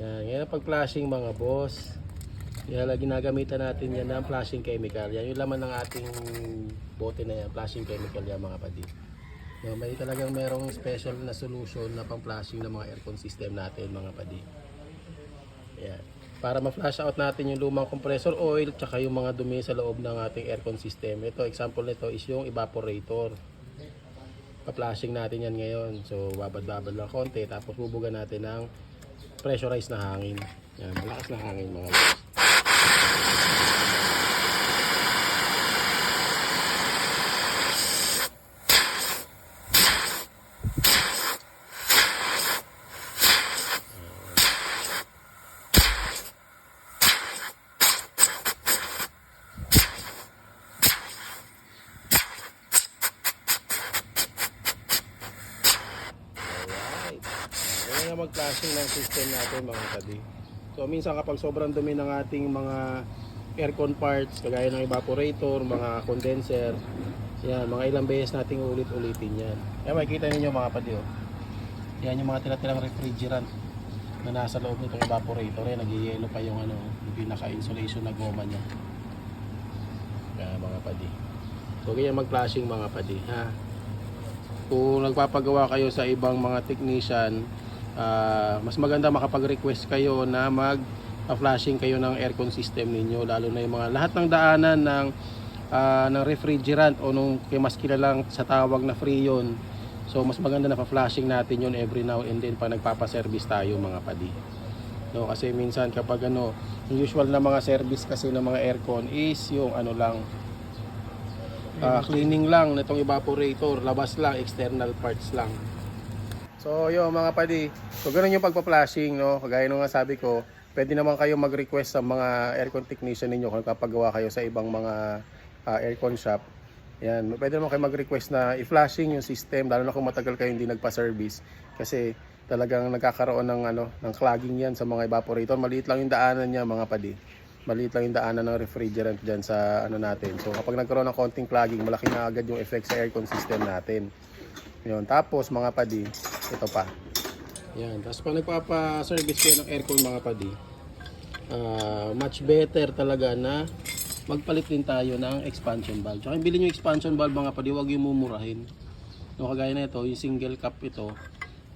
Yan, yan ang pag-flashing mga boss. Yan ginagamitan natin yan ng flashing chemical. Yan yung laman ng ating bote na yan, flashing chemical yan mga padi. No, may talagang merong special na solution na pang-flashing ng mga aircon system natin mga padi. Yan. Para ma-flash out natin yung lumang compressor oil tsaka yung mga dumi sa loob ng ating aircon system. Ito, example nito is yung evaporator. Pa-flashing natin yan ngayon. So, babad-babad lang konti tapos bubugan natin ng pressurized na hangin. Yan, malakas na hangin mga boss. Alright. Ayan na mag-flashing ng system natin mga kadi. So minsan kapag sobrang dumi ng ating mga aircon parts, kagaya ng evaporator, mga condenser, yan, mga ilang beses nating ulit-ulitin yan. Yan, makikita ninyo mga padi oh. Yan yung mga tira-tirang refrigerant na nasa loob nitong evaporator. Yan, nag-yellow pa yung ano, yung pinaka-insulation na goma niya. Yan mga padi. So ganyan mag-flashing mga padi, ha. Kung nagpapagawa kayo sa ibang mga technician, ah, mas maganda makapag-request kayo na mag flashing kayo ng aircon system ninyo lalo na yung mga lahat ng daanan ng ah, ng refrigerant o nung kay mas kilalang sa tawag na freon so mas maganda na pa-flashing natin yun every now and then pag nagpapa-service tayo mga padi no kasi minsan kapag ano usual na mga service kasi ng mga aircon is yung ano lang Ah, cleaning lang nitong evaporator, labas lang, external parts lang. So, yun mga padi. So, ganun yung pagpa-flashing, no? Kagaya nung sabi ko, pwede naman kayo mag-request sa mga aircon technician ninyo kung kapagawa kayo sa ibang mga ah, aircon shop. Yan, pwede naman kayo mag-request na i-flashing yung system, lalo na kung matagal kayo hindi nagpa-service. Kasi talagang nagkakaroon ng ano, ng clogging yan sa mga evaporator. Maliit lang yung daanan niya mga padi maliit lang yung daanan ng refrigerant dyan sa ano natin. So kapag nagkaroon ng konting clogging, malaki na agad yung effect sa aircon system natin. Yun. Tapos mga padi, ito pa. Yan. Tapos pag nagpapa-service kayo ng aircon mga padi, ah, much better talaga na magpalit din tayo ng expansion valve. Tsaka bilhin yung expansion valve mga padi, huwag yung mumurahin. No, kagaya na ito, yung single cup ito,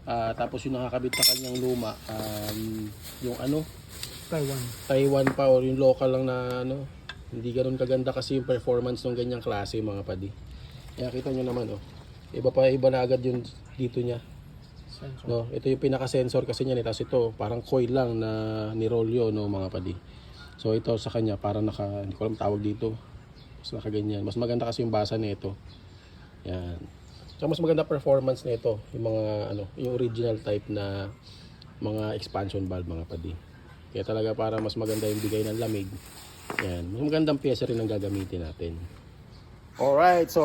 ah, tapos yung nakakabit sa kanyang luma, um, yung ano, Taiwan. Taiwan pa or yung local lang na ano, hindi ganoon kaganda kasi yung performance ng ganyang klase mga padi. Kaya kita nyo naman oh. Iba pa iba na agad yung dito niya. Sensor. No, ito yung pinaka-sensor kasi niya tapos ito parang coil lang na nirolyo no mga padi. So ito sa kanya parang naka hindi ko alam tawag dito. Mas nakaganyan. Mas maganda kasi yung basa nito. Yan. So mas maganda performance nito yung mga ano, yung original type na mga expansion valve mga padi. Kaya talaga para mas maganda yung bigay ng lamig. Yan, mas magandang pyesa rin ang gagamitin natin. Alright, so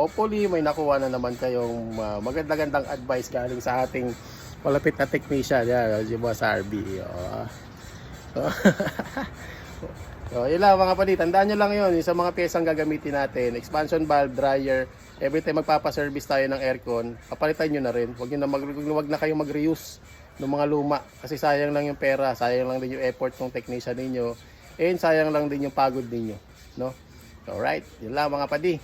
hopefully may nakuha na naman kayong uh, maganda-gandang advice galing sa ating malapit na technician. Yan, si Boss RB. Oh. So, so, yun lang mga padi. Tandaan nyo lang yun. Yung sa mga pyesang gagamitin natin. Expansion valve, dryer. Every time magpapaservice tayo ng aircon, papalitan nyo na rin. Huwag, na mag, huwag na kayong mag-reuse ng mga luma. Kasi sayang lang yung pera. Sayang lang din yung effort ng technician ninyo. And sayang lang din yung pagod ninyo. No? Alright, yun lang mga padi.